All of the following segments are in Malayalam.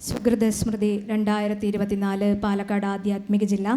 സുഹൃത സ്മൃതി രണ്ടായിരത്തി ഇരുപത്തിനാല് പാലക്കാട് ആധ്യാത്മിക ജില്ല.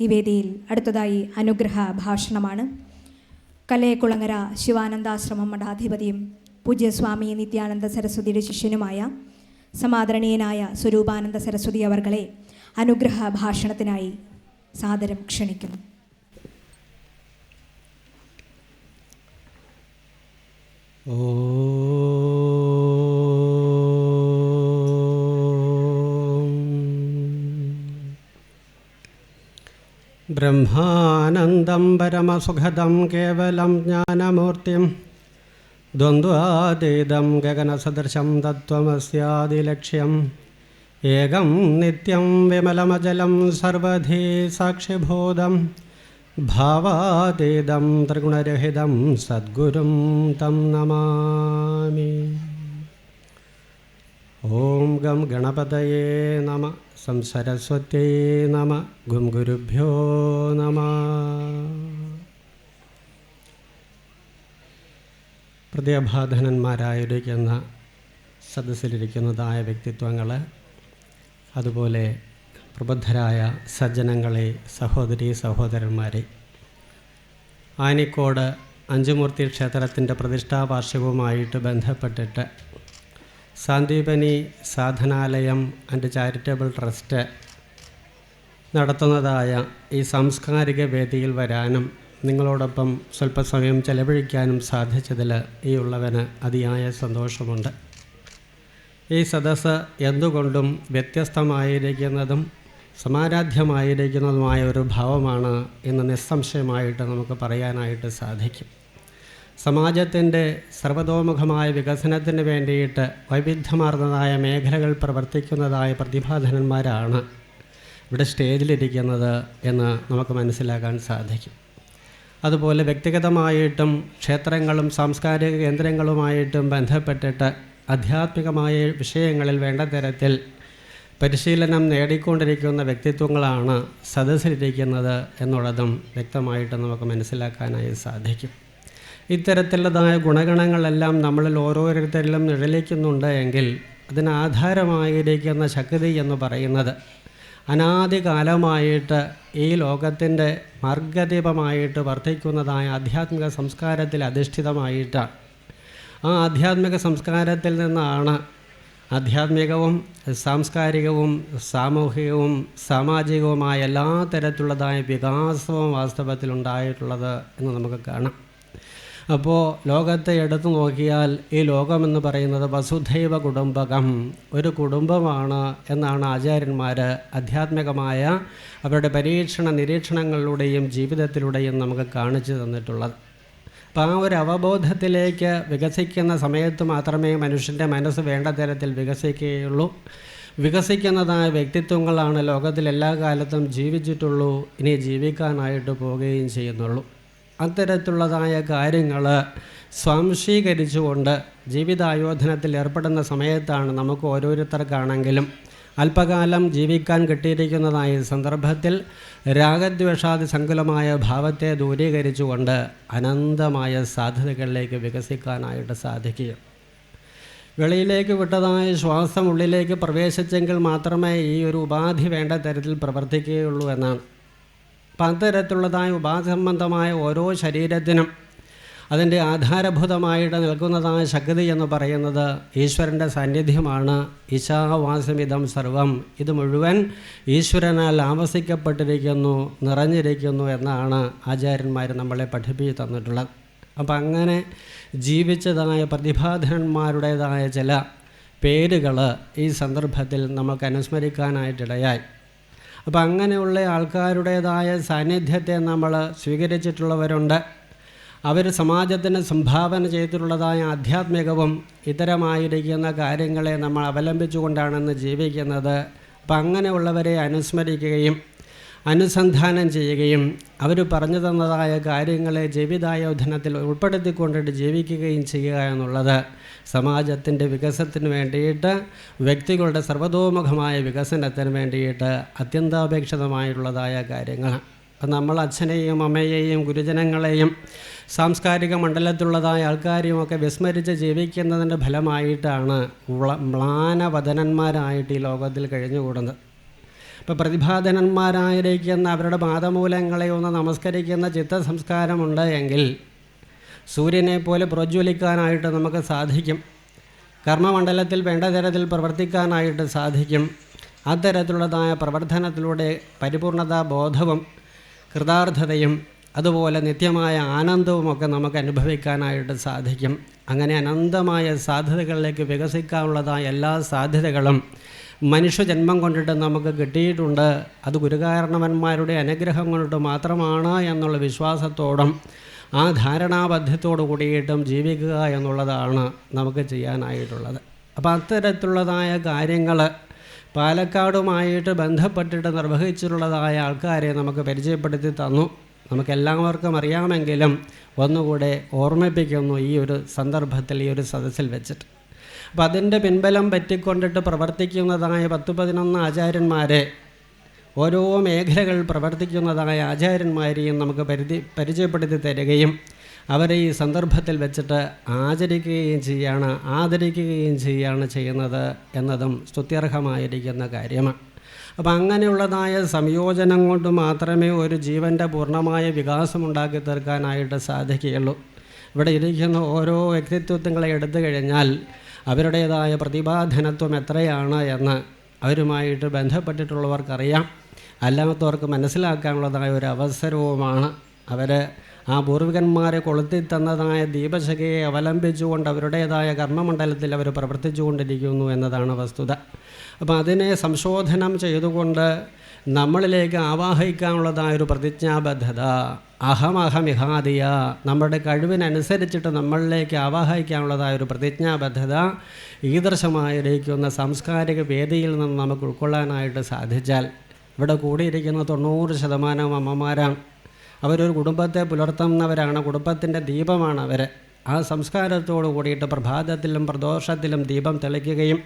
ഈ വേദിയിൽ അടുത്തതായി അനുഗ്രഹ ഭാഷണമാണ്. കലയക്കുളങ്ങര ശിവാനന്ദാശ്രമം മഠാധിപതിയും പൂജ്യസ്വാമി നിത്യാനന്ദ സരസ്വതിയുടെ ശിഷ്യനുമായ സമാദരണീയനായ സ്വരൂപാനന്ദ സരസ്വതി അവർകളെ അനുഗ്രഹ ഭാഷണത്തിനായി സാദരം ക്ഷണിക്കുന്നു. ബ്രഹ്മാനന്ദം ब्रह्मानन्दं परमसुखदं केवलं ज्ञानमूर्तिं गगन सदृश तत्त्वमस्यादिलक्ष्यम्। एकं नित्यम विमलमजलं सर्वधी साक्षिभूतं भावातीदं त्रिगुणरहित सद्गु तम नमा ओं गम गणपत नमः। സരസ്വത്യേ നമ. ഗും ഗുരുഭ്യോ നമ. പ്രത്യഭാധനന്മാരായിരിക്കുന്ന സദസ്സിലിരിക്കുന്നതായ വ്യക്തിത്വങ്ങൾ അതുപോലെ പ്രബുദ്ധരായ സജ്ജനങ്ങളെ സഹോദരി സഹോദരന്മാരെ. ആനിക്കോട് അഞ്ചുമൂർത്തി ക്ഷേത്രത്തിന്റെ പ്രതിഷ്ഠാവാർഷികവുമായിട്ട് ബന്ധപ്പെട്ടിട്ട് Sandeepani Sadhanalayam and charitable trust നടത്തുന്നതായ ഈ സാംസ്കാരിക വേദിയിൽ വരാനും നിങ്ങളോടൊപ്പം സ്വല്പസമയം ചെലവഴിക്കാനും സാധിച്ചതിൽ ഈ ഉള്ളവന് അതിയായ സന്തോഷമുണ്ട്. ഈ സദസ്സ് എന്തുകൊണ്ടും വ്യത്യസ്തമായിരിക്കുന്നതും സമാരാധ്യമായിരിക്കുന്നതുമായ ഒരു ഭാവമാണ് എന്ന് നിസ്സംശയമായിട്ട് നമുക്ക് പറയാനായിട്ട് സാധിക്കും. സമാജത്തിന്റെ സർവതോമുഖമായ വികസനത്തിന് വേണ്ടിയിട്ട് വൈവിധ്യമാർന്നതായ മേഖലകൾ പ്രവർത്തിക്കുന്നതായ പ്രതിഭാധനന്മാരാണ് ഇവിടെ സ്റ്റേജിലിരിക്കുന്നത് എന്ന് നമുക്ക് മനസ്സിലാക്കാൻ സാധിക്കും. അതുപോലെ വ്യക്തിഗതമായിട്ടും ക്ഷേത്രങ്ങളും സാംസ്കാരിക കേന്ദ്രങ്ങളുമായിട്ടും ബന്ധപ്പെട്ടിട്ട് ആധ്യാത്മികമായ വിഷയങ്ങളിൽ വേണ്ട തരത്തിൽ പരിശീലനം നേടിക്കൊണ്ടിരിക്കുന്ന വ്യക്തിത്വങ്ങളാണ് സദസ്സിലിരിക്കുന്നത് എന്നുള്ളതും വ്യക്തമായിട്ട് നമുക്ക് മനസ്സിലാക്കാനായി സാധിക്കും. ഇത്തരത്തിലുള്ളതായ ഗുണഗണങ്ങളെല്ലാം നമ്മളിൽ ഓരോരുത്തരിലും നിഴലിക്കുന്നുണ്ട് എങ്കിൽ അതിന് ആധാരമായിരിക്കുന്ന ശക്തി എന്ന് പറയുന്നത് അനാദികാലമായിട്ട് ഈ ലോകത്തിന്റെ മാർഗദീപമായിട്ട് വർദ്ധിക്കുന്നതായ ആധ്യാത്മിക സംസ്കാരത്തിൽ അധിഷ്ഠിതമായിട്ടാണ്. ആ ആധ്യാത്മിക സംസ്കാരത്തിൽ നിന്നാണ് ആധ്യാത്മികവും സാംസ്കാരികവും സാമൂഹികവും സാമാജികവുമായ എല്ലാ തരത്തിലുള്ളതായ വികാസവും വാസ്തവത്തിൽ ഉണ്ടായിട്ടുള്ളത് എന്ന് നമുക്ക് കാണാം. അപ്പോൾ ലോകത്തെ എടുത്തു നോക്കിയാൽ ഈ ലോകമെന്ന് പറയുന്നത് വസുധൈവ കുടുംബകം. ഒരു കുടുംബമാണ് എന്നാണ് ആചാര്യന്മാർ ആധ്യാത്മികമായ അവരുടെ പരീക്ഷണ നിരീക്ഷണങ്ങളിലൂടെയും ജീവിതത്തിലൂടെയും നമുക്ക് കാണിച്ചു തന്നിട്ടുള്ളത്. അപ്പോൾ ആ ഒരു അവബോധത്തിലേക്ക് വികസിക്കുന്ന സമയത്ത് മാത്രമേ മനുഷ്യന്റെ മനസ്സ് വേണ്ട തരത്തിൽ വികസിക്കുകയുള്ളൂ. വികസിക്കുന്നതായ വ്യക്തിത്വങ്ങളാണ് ലോകത്തിൽ എല്ലാ കാലത്തും ജീവിച്ചിട്ടുള്ളൂ ഇനി ജീവിക്കാനായിട്ട് പോവുകയും ചെയ്യുന്നുള്ളൂ. അത്തരത്തിലുള്ളതായ കാര്യങ്ങൾ സ്വാംശീകരിച്ചുകൊണ്ട് ജീവിതായോധനത്തിൽ ഏർപ്പെടുന്ന സമയത്താണ് നമുക്ക് ഓരോരുത്തർക്കാണെങ്കിലും അല്പകാലം ജീവിക്കാൻ കിട്ടിയിരിക്കുന്നതായ സന്ദർഭത്തിൽ രാഗദ്വേഷാദി സങ്കുലമായ ഭാവത്തെ ദൂരീകരിച്ചുകൊണ്ട് അനന്തമായ സാധ്യതകളിലേക്ക് വികസിക്കാനായിട്ട് സാധിക്കുക വെളിയിലേക്ക് വിട്ടതായ ശ്വാസം ഉള്ളിലേക്ക് പ്രവേശിച്ചെങ്കിൽ മാത്രമേ ഈ ഒരു ഉപാധി വേണ്ട തരത്തിൽ പ്രവർത്തിക്കുകയുള്ളൂ എന്നാണ്. അപ്പം അത്തരത്തിലുള്ളതായ ഉപാസംബന്ധമായ ഓരോ ശരീരത്തിനും അതിന്റെ ആധാരഭൂതമായിട്ട് നിൽക്കുന്നതായ ശക്തി എന്ന് പറയുന്നത് ഈശ്വരന്റെ സാന്നിധ്യമാണ്. ഈശാവാസമിതം സർവം. ഇത് മുഴുവൻ ഈശ്വരനാൽ ആവസിക്കപ്പെട്ടിരിക്കുന്നു നിറഞ്ഞിരിക്കുന്നു എന്നാണ് ആചാര്യന്മാർ നമ്മളെ പഠിപ്പിച്ചു തന്നിട്ടുള്ളത്. അപ്പം അങ്ങനെ ജീവിച്ചതായ പ്രതിഭാധനന്മാരുടേതായ ചില പേരുകൾ ഈ സന്ദർഭത്തിൽ നമുക്ക് അനുസ്മരിക്കാനായിട്ടിടയായി. അപ്പോൾ അങ്ങനെയുള്ള ആൾക്കാരുടേതായ സാന്നിധ്യത്തെ നമ്മൾ സ്വീകരിച്ചിട്ടുള്ളവരുണ്ട്. അവർ സമാജത്തിന് സംഭാവന ചെയ്തിട്ടുള്ളതായ ആധ്യാത്മികവും ഇത്തരമായിരിക്കുന്ന കാര്യങ്ങളെ നമ്മൾ അവലംബിച്ചുകൊണ്ടാണെന്ന് ജീവിക്കുന്നത്. അപ്പം അങ്ങനെയുള്ളവരെ അനുസ്മരിക്കുകയും അനുസന്ധാനം ചെയ്യുകയും അവർ പറഞ്ഞു തന്നതായ കാര്യങ്ങളെ ജീവിതായോധനത്തിൽ ഉൾപ്പെടുത്തിക്കൊണ്ടിട്ട് ജീവിക്കുകയും ചെയ്യുക എന്നുള്ളത് സമാജത്തിന്റെ വികസനത്തിന് വേണ്ടിയിട്ട് വ്യക്തികളുടെ സർവതോമുഖമായ വികസനത്തിന് വേണ്ടിയിട്ട് അത്യന്താപേക്ഷിതമായിട്ടുള്ളതായ കാര്യങ്ങൾ അപ്പം നമ്മൾ അച്ഛനെയും അമ്മയെയും ഗുരുജനങ്ങളെയും സാംസ്കാരിക മണ്ഡലത്തിലുള്ളതായ ആൾക്കാരെയുമൊക്കെ വിസ്മരിച്ച് ജീവിക്കുന്നതിന്റെ ഫലമായിട്ടാണ് മ്ലാനവദനന്മാരായിട്ട് ഈ ലോകത്തിൽ കഴിഞ്ഞുകൂടുന്നത്. ഇപ്പോൾ പ്രതിഭാധനന്മാരായിരിക്കുന്ന അവരുടെ പാദമൂലങ്ങളെ ഒന്ന് നമസ്കരിക്കുന്ന ചിത്ത സംസ്കാരമുണ്ട് എങ്കിൽ സൂര്യനെ പോലെ പ്രജ്വലിക്കാനായിട്ട് നമുക്ക് സാധിക്കും. കർമ്മമണ്ഡലത്തിൽ വേണ്ട തരത്തിൽ പ്രവർത്തിക്കാനായിട്ട് സാധിക്കും. അത്തരത്തിലുള്ളതായ പ്രവർത്തനത്തിലൂടെ പരിപൂർണതാ ബോധവും കൃതാർത്ഥതയും അതുപോലെ നിത്യമായ ആനന്ദവുമൊക്കെ നമുക്ക് അനുഭവിക്കാനായിട്ട് സാധിക്കും. അങ്ങനെ അനന്തമായ സാധ്യതകളിലേക്ക് വികസിക്കാനുള്ളതായ എല്ലാ സാധ്യതകളും മനുഷ്യജന്മം കൊണ്ടിട്ട് നമുക്ക് കിട്ടിയിട്ടുണ്ട്. അത് ഗുരുകാരണവന്മാരുടെ അനുഗ്രഹം കൊണ്ടിട്ട് മാത്രമാണ് എന്നുള്ള വിശ്വാസത്തോടും ആ ധാരണാബദ്ധത്തോടു കൂടിയിട്ടും ജീവിക്കുക എന്നുള്ളതാണ് നമുക്ക് ചെയ്യാനായിട്ടുള്ളത്. അപ്പോൾ അത്തരത്തിലുള്ളതായ കാര്യങ്ങൾ പാലക്കാടുമായിട്ട് ബന്ധപ്പെട്ടിട്ട് നിർവഹിച്ചിട്ടുള്ളതായ ആൾക്കാരെ നമുക്ക് പരിചയപ്പെടുത്തി തന്നു. നമുക്കെല്ലാവർക്കും അറിയാമെങ്കിലും ഒന്നുകൂടെ ഓർമ്മിപ്പിക്കുന്നു ഈ ഒരു സന്ദർഭത്തിൽ ഈ ഒരു സദസ്സിൽ വെച്ചിട്ട്. അപ്പോൾ അതിന്റെ പിൻബലം പറ്റിക്കൊണ്ടിട്ട് പ്രവർത്തിക്കുന്നതായ പത്ത് പതിനൊന്ന് ആചാര്യന്മാരെ ഓരോ മേഖലകൾ പ്രവർത്തിക്കുന്നതായ ആചാര്യന്മാരെയും നമുക്ക് പരിധി പരിചയപ്പെടുത്തി തരികയും അവരെ ഈ സന്ദർഭത്തിൽ വെച്ചിട്ട് ആചരിക്കുകയും ചെയ്യാണ് ആദരിക്കുകയും ചെയ്യാണ് ചെയ്യുന്നത് എന്നതും സ്തുത്യർഹമായിരിക്കുന്ന കാര്യമാണ്. അപ്പം അങ്ങനെയുള്ളതായ സംയോജനം കൊണ്ട് മാത്രമേ ഒരു ജീവന്റെ പൂർണമായ വികാസം ഉണ്ടാക്കി തീർക്കാനായിട്ട് സാധിക്കുകയുള്ളൂ. ഇവിടെ ഇരിക്കുന്ന ഓരോ വ്യക്തിത്വങ്ങളെ എടുത്തു കഴിഞ്ഞാൽ അവരുടേതായ പ്രതിഭാധനത്വം എത്രയാണ് എന്ന് അവരുമായിട്ട് ബന്ധപ്പെട്ടിട്ടുള്ളവർക്കറിയാം. അല്ലാത്തവർക്ക് മനസ്സിലാക്കാനുള്ളതായ ഒരു അവസരവുമാണ് അവർ ആ പൂർവികന്മാരെ കൊളുത്തി തന്നതായ ദീപശകയെ അവലംബിച്ചുകൊണ്ട് അവരുടേതായ കർമ്മമണ്ഡലത്തിൽ അവർ പ്രവർത്തിച്ചുകൊണ്ടിരിക്കുന്നു എന്നതാണ് വസ്തുത. അപ്പോൾ അതിനെ സംശോധനം ചെയ്തുകൊണ്ട് നമ്മളിലേക്ക് ആവാഹിക്കാനുള്ളതായൊരു പ്രതിജ്ഞാബദ്ധത അഹമഹമിഹാദിയ നമ്മുടെ കഴിവിനനുസരിച്ചിട്ട് നമ്മളിലേക്ക് ആവാഹിക്കാനുള്ളതായ ഒരു പ്രതിജ്ഞാബദ്ധത ഈദൃശമായിരിക്കുന്ന സാംസ്കാരിക വേദിയിൽ നിന്ന് നമുക്ക് ഉൾക്കൊള്ളാനായിട്ട് സാധിച്ചാൽ ഇവിടെ കൂടിയിരിക്കുന്ന തൊണ്ണൂറ് ശതമാനം അമ്മമാരാണ്. അവരൊരു കുടുംബത്തെ പുലർത്തുന്നവരാണ് കുടുംബത്തിന്റെ ദീപമാണ് അവർ ആ സംസ്കാരത്തോടു കൂടിയിട്ട് പ്രഭാതത്തിലും പ്രദോഷത്തിലും ദീപം തെളിക്കുകയും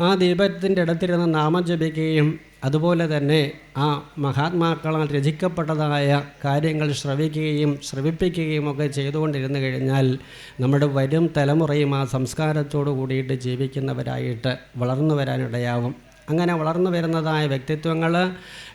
ആ ദീപത്തിന്റെ അടുത്തിരുന്ന് നാമം ജപിക്കുകയും അതുപോലെ തന്നെ ആ മഹാത്മാക്കളാൽ രചിക്കപ്പെട്ടതായ കാര്യങ്ങൾ ശ്രവിക്കുകയും ശ്രവിപ്പിക്കുകയും ഒക്കെ ചെയ്തുകൊണ്ടിരുന്നു കഴിഞ്ഞാൽ നമ്മുടെ വരും തലമുറയും ആ സംസ്കാരത്തോടു കൂടിയിട്ട് ജീവിക്കുന്നവരായിട്ട് വളർന്നു വരാനിടയാവും. അങ്ങനെ വളർന്നു വരുന്നതായ വ്യക്തിത്വങ്ങൾ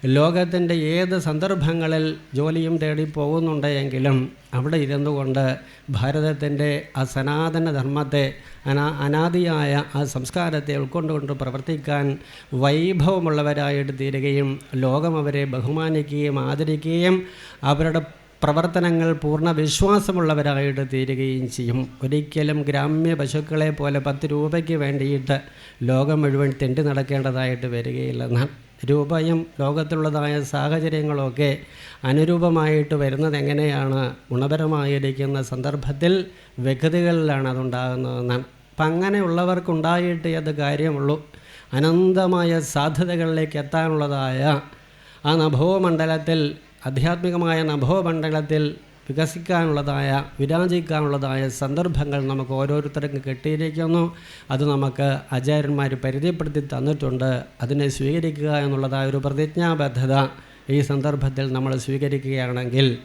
ലോകത്തിന്റെ ഏത് സന്ദർഭങ്ങളിൽ ജോലിയും തേടി പോകുന്നുണ്ടെങ്കിലും അവിടെ ഇരുന്നു കൊണ്ട് ഭാരതത്തിന്റെ ആ സനാതന ധർമ്മത്തെ അനാ അനാദിയായ ആ സംസ്കാരത്തെ ഉൾക്കൊണ്ടുകൊണ്ട് പ്രവർത്തിക്കാൻ വൈഭവമുള്ളവരായിട്ട് തീരുകയും ലോകം അവരെ ബഹുമാനിക്കുകയും ആദരിക്കുകയും അവരുടെ പ്രവർത്തനങ്ങൾ പൂർണ വിശ്വാസമുള്ളവരായിട്ട് തീരുകയും ചെയ്യും. ഒരിക്കലും ഗ്രാമ്യ പശുക്കളെ പോലെ പത്ത് രൂപയ്ക്ക് വേണ്ടിയിട്ട് ലോകം മുഴുവൻ തെണ്ടി നടക്കേണ്ടതായിട്ട് വരികയില്ലെന്ന്. രൂപയും ലോകത്തിലുള്ളതായ സാഹചര്യങ്ങളൊക്കെ അനുരൂപമായിട്ട് വരുന്നത് എങ്ങനെയാണ്? ഗുണപരമായിരിക്കുന്ന സന്ദർഭത്തിൽ വ്യക്തികളിലാണ് അതുണ്ടാകുന്നതെന്നാണ് അപ്പം അങ്ങനെയുള്ളവർക്കുണ്ടായിട്ട് അത് കാര്യമുള്ളൂ. അനന്തമായ സാധ്യതകളിലേക്ക് എത്താനുള്ളതായ ആ നഭോമണ്ഡലത്തിൽ ആധ്യാത്മികമായ നഭോമണ്ഡലത്തിൽ വികസിക്കാനുള്ളതായ വിരാജിക്കാനുള്ളതായ സന്ദർഭങ്ങൾ നമുക്ക് ഓരോരുത്തർക്കും കിട്ടിയിരിക്കുന്നു. അത് നമുക്ക് ആചാര്യന്മാർ പരിചയപ്പെടുത്തി തന്നിട്ടുണ്ട്. അതിനെ സ്വീകരിക്കുക എന്നുള്ളതായ ഒരു പ്രതിജ്ഞാബദ്ധത ഈ സന്ദർഭത്തിൽ നമ്മൾ സ്വീകരിക്കുകയാണെങ്കിൽ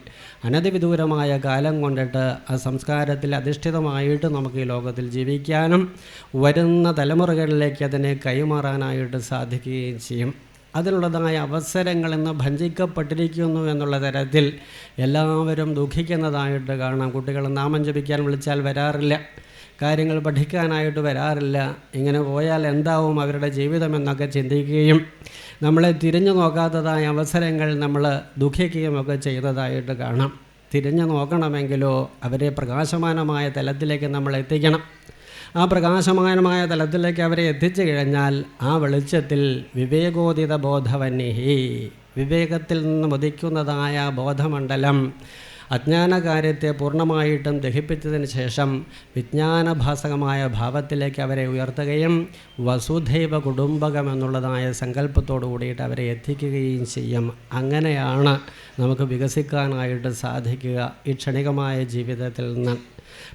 അനധിവിദൂരമായ കാലം കൊണ്ടിട്ട് ആ സംസ്കാരത്തിൽ അധിഷ്ഠിതമായിട്ട് നമുക്ക് ഈ ലോകത്തിൽ ജീവിക്കാനും വരുന്ന തലമുറകളിലേക്ക് അതിനെ കൈമാറാനായിട്ട് സാധിക്കുകയും ചെയ്യും. അതിനുള്ളതായ അവസരങ്ങൾ ഇന്ന് ഭഞ്ചിക്കപ്പെട്ടിരിക്കുന്നു എന്നുള്ള തരത്തിൽ എല്ലാവരും ദുഃഖിക്കുന്നതായിട്ട് കാണാം. കുട്ടികൾ നാമം ജപിക്കാൻ വിളിച്ചാൽ വരാറില്ല. കാര്യങ്ങൾ പഠിക്കാനായിട്ട് വരാറില്ല. ഇങ്ങനെ പോയാൽ എന്താവും അവരുടെ ജീവിതം എന്നൊക്കെ ചിന്തിക്കുകയും നമ്മളെ തിരിഞ്ഞു നോക്കാത്തതായ അവസരങ്ങൾ നമ്മൾ ദുഃഖിക്കുകയും ഒക്കെ ചെയ്യുന്നതായിട്ട് കാണാം. തിരിഞ്ഞു നോക്കണമെങ്കിലോ അവരെ പ്രകാശമാനമായ തലത്തിലേക്ക് നമ്മൾ എത്തിക്കണം. ആ പ്രകാശമാനമായ തലത്തിലേക്ക് അവരെ എത്തിച്ചു കഴിഞ്ഞാൽ ആ വെളിച്ചത്തിൽ വിവേകോദിത ബോധവന്യഹി വിവേകത്തിൽ നിന്ന് ഉദിക്കുന്നതായ ബോധമണ്ഡലം അജ്ഞാനകാര്യത്തെ പൂർണമായിട്ടും ദഹിപ്പിച്ചതിന് ശേഷം വിജ്ഞാനഭാസകമായ ഭാവത്തിലേക്ക് അവരെ ഉയർത്തുകയും വസുധൈവ കുടുംബകം എന്നുള്ളതായ സങ്കല്പത്തോടു കൂടിയിട്ട് അവരെ എത്തിക്കുകയും ചെയ്യും. അങ്ങനെയാണ് നമുക്ക് വികസിക്കാനായിട്ട് സാധിക്കുക ഈ ക്ഷണികമായ ജീവിതത്തിൽ നിന്ന്.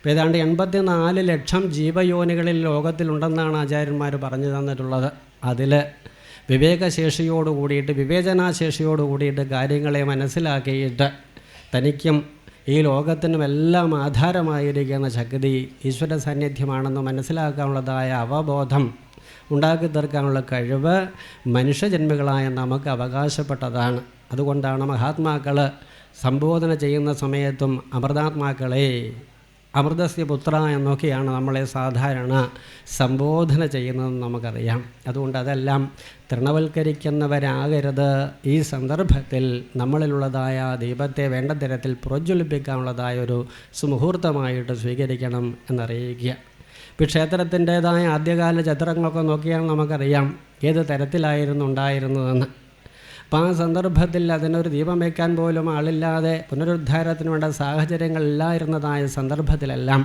ഇപ്പോൾ ഏതാണ്ട് എൺപത്തി നാല് ലക്ഷം ജീവയോനികളിൽ ലോകത്തിലുണ്ടെന്നാണ് ആചാര്യന്മാർ പറഞ്ഞു തന്നിട്ടുള്ളത്. അതിൽ വിവേകശേഷിയോട് കൂടിയിട്ട് വിവേചനാശേഷിയോട് കൂടിയിട്ട് കാര്യങ്ങളെ മനസ്സിലാക്കിയിട്ട് തനിക്കും ഈ ലോകത്തിനും എല്ലാം ആധാരമായിരിക്കുന്ന ശക്തി ഈശ്വര സാന്നിധ്യമാണെന്ന് മനസ്സിലാക്കാനുള്ളതായ അവബോധം ഉണ്ടാക്കി തീർക്കാനുള്ള കഴിവ് മനുഷ്യജന്മികളായ നമുക്ക് അവകാശപ്പെട്ടതാണ്. അതുകൊണ്ടാണ് മഹാത്മാക്കൾ സംബോധന ചെയ്യുന്ന സമയത്തും അമൃതാത്മാക്കളെ അമൃതസ്യ പുത്ര എന്നൊക്കെയാണ് നമ്മളെ സാധാരണ സംബോധന ചെയ്യുന്നതെന്ന് നമുക്കറിയാം. അതുകൊണ്ട് അതെല്ലാം തൃണവൽക്കരിക്കുന്നവരാകരുത്. ഈ സന്ദർഭത്തിൽ നമ്മളിലുള്ളതായ ദീപത്തെ വേണ്ട തരത്തിൽ പ്രജ്വലിപ്പിക്കാനുള്ളതായ ഒരു സുമുഹൂർത്തമായിട്ട് സ്വീകരിക്കണം എന്നറിയിക്കുക. ഇപ്പോൾ ക്ഷേത്രത്തിന്റേതായ ആദ്യകാല ചിത്രങ്ങളൊക്കെ നോക്കിയാൽ നമുക്കറിയാം ഏത് തരത്തിലായിരുന്നു ഉണ്ടായിരുന്നതെന്ന്. അപ്പോൾ ആ സന്ദർഭത്തിൽ അതിനൊരു ദീപം വയ്ക്കാൻ പോലും ആളില്ലാതെ പുനരുദ്ധാരത്തിന് വേണ്ട സാഹചര്യങ്ങളില്ലായിരുന്നതായ സന്ദർഭത്തിലെല്ലാം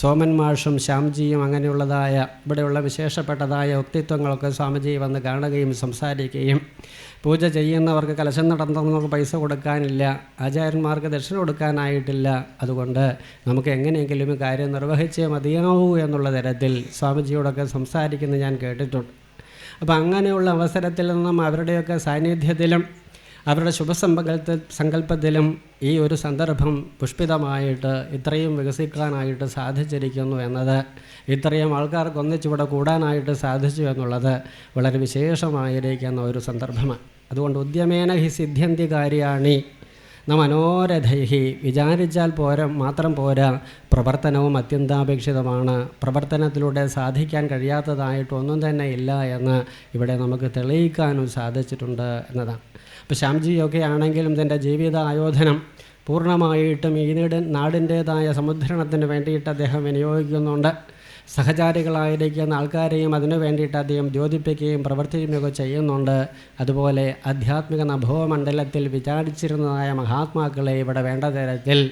സോമൻ മാഷും ശ്യാംജിയും അങ്ങനെയുള്ളതായ ഇവിടെയുള്ള വിശേഷപ്പെട്ടതായ വ്യക്തിത്വങ്ങളൊക്കെ സ്വാമിജി വന്ന് കാണുകയും സംസാരിക്കുകയും പൂജ ചെയ്യുന്നവർക്ക് കലശം നടത്തുന്നവർക്ക് പൈസ കൊടുക്കാനില്ല ആചാര്യന്മാർക്ക് ദക്ഷിണ കൊടുക്കാനായിട്ടില്ല. അതുകൊണ്ട് നമുക്ക് എങ്ങനെയെങ്കിലും കാര്യം നിർവഹിച്ചേ മതിയാവൂ എന്നുള്ള തരത്തിൽ സ്വാമിജിയോടൊക്കെ സംസാരിക്കുന്നത് ഞാൻ കേട്ടിട്ടുണ്ട്. അപ്പോൾ അങ്ങനെയുള്ള അവസരത്തിൽ നിന്നും അവരുടെയൊക്കെ സാന്നിധ്യത്തിലും അവരുടെ ശുഭസമ്പകൽപ്പ സങ്കല്പത്തിലും ഈ ഒരു സന്ദർഭം പുഷ്പിതമായിട്ട് ഇത്രയും വികസിക്കാനായിട്ട് സാധിച്ചിരിക്കുന്നു എന്നത് ഇത്രയും ആൾക്കാർക്ക് ഒന്നിച്ചിവിടെ കൂടാനായിട്ട് സാധിച്ചു എന്നുള്ളത് വളരെ വിശേഷമായിരിക്കുന്ന ഒരു സന്ദർഭമാണ്. അതുകൊണ്ട് ഉദ്യമേന ഹി സിദ്ധ്യന്തി കാര്യാണി ന മനോരഥൈഹി. വിചാരിച്ചാൽ പോരാ മാത്രം പോരാ പ്രവർത്തനവും അത്യന്താപേക്ഷിതമാണ്. പ്രവർത്തനത്തിലൂടെ സാധിക്കാൻ കഴിയാത്തതായിട്ടൊന്നും തന്നെ ഇല്ല എന്ന് ഇവിടെ നമുക്ക് തെളിയിക്കാനും സാധിച്ചിട്ടുണ്ട് എന്നതാണ്. അപ്പോൾ ശ്യാംജിയൊക്കെ ആണെങ്കിലും തന്റെ ജീവിത ആയോധനം പൂർണമായിട്ടും ഈ നീട് നാടിന്റേതായ സമുദ്രണത്തിന് വേണ്ടിയിട്ട് അദ്ദേഹം വിനിയോഗിക്കുന്നുണ്ട്. സഹചാരികളായിരിക്കുന്ന ആൾക്കാരെയും അതിനു വേണ്ടിയിട്ട് അദ്ദേഹം ദ്യോതിപ്പിക്കുകയും പ്രവർത്തിക്കുകയൊക്കെ ചെയ്യുന്നുണ്ട്. അതുപോലെ ആധ്യാത്മിക നഭവമണ്ഡലത്തിൽ വിചാരിച്ചിരുന്നതായ മഹാത്മാക്കളെ ഇവിടെ വേണ്ട തരത്തിൽ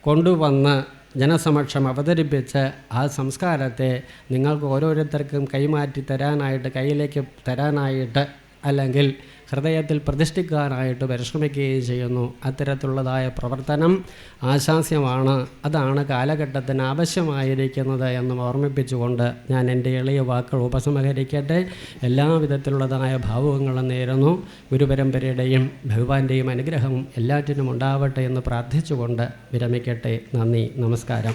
കൊണ്ടുവന്ന് ജനസമക്ഷം അവതരിപ്പിച്ച് ആ സംസ്കാരത്തെ നിങ്ങൾക്ക് ഓരോരുത്തർക്കും കൈമാറ്റി തരാനായിട്ട് കയ്യിലേക്ക് തരാനായിട്ട് അല്ലെങ്കിൽ ഹൃദയത്തിൽ പ്രതിഷ്ഠിക്കാനായിട്ട് പരിശ്രമിക്കുകയും ചെയ്യുന്നു. അത്തരത്തിലുള്ളതായ പ്രവർത്തനം ആശാസ്യമാണ്. അതാണ് കാലഘട്ടത്തിന് ആവശ്യമായിരിക്കുന്നത് എന്ന് ഓർമ്മിപ്പിച്ചുകൊണ്ട് ഞാൻ എന്റെ എളിയ വാക്കുകൾ ഉപസംഹരിക്കട്ടെ. എല്ലാവിധത്തിലുള്ളതായ ഭാവുകങ്ങളും നേരുന്നു. ഗുരുപരമ്പരയുടെയും ഭഗവാന്റെയും അനുഗ്രഹവും എല്ലാറ്റിനും ഉണ്ടാവട്ടെ എന്ന് പ്രാർത്ഥിച്ചുകൊണ്ട് വിരമിക്കട്ടെ. നന്ദി. നമസ്കാരം.